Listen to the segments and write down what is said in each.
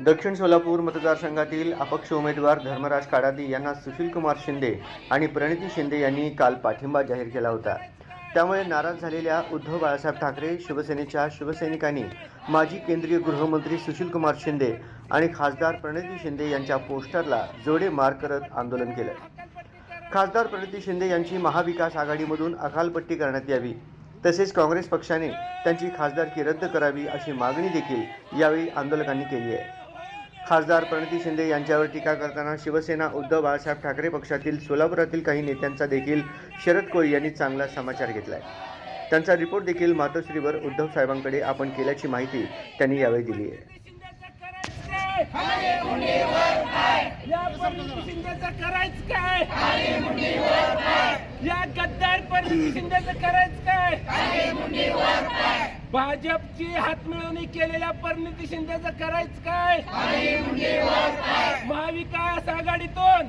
दक्षिण सोलापूर मतदारसंघातील अपक्ष उमेदवार धर्मराज काडादी यांना सुशीलकुमार शिंदे आणि प्रणिती शिंदे यांनी काल पाठिंबा जाहीर केला होता. त्यामुळे नाराज झालेल्या उद्धव बाळासाहेब ठाकरे शिवसेनेच्या शिवसैनिकांनी माजी केंद्रीय गृहमंत्री सुशीलकुमार शिंदे आणि खासदार प्रणिती शिंदे यांच्या पोस्टरला जोडे मार करत आंदोलन केलं. खासदार प्रणिती शिंदे यांची महाविकास आघाडीमधून अकालपट्टी करण्यात यावी तसेच काँग्रेस पक्षाने त्यांची खासदारकी रद्द करावी अशी मागणी देखील यावेळी आंदोलकांनी केली आहे. खासदार प्रणिती शिंदे यांच्यावर टीका करताना शिवसेना उद्धव बाळासाहेब ठाकरे पक्षातील सोलापुरातील काही नेत्यांचा देखील शरद कोळी यांनी चांगला समाचार घेतला आहे त्यांचा रिपोर्ट देखील मातोश्रीवर उद्धव साहेबांकडे आपण केल्याची माहिती त्यांनी यावेळी दिली आहे. भाजपची हातमिळवणी केलेल्या परिणिती शिंदेचं करायचं काय? महाविकास आघाडीतून.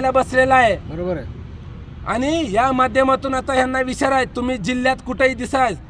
घ्यायला बसलेला आहे. बरोबर आहे. आणि या माध्यमातून आता ह्यांना विचार आहे तुम्ही जिल्ह्यात कुठेही दिसाल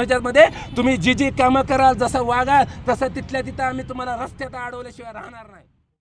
ह्याच्यामध्ये तुम्ही जी जी कामं कराल जसं वागाल तसं तिथल्या तिथं आम्ही तुम्हाला रस्त्यात अडवल्याशिवाय राहणार नाही.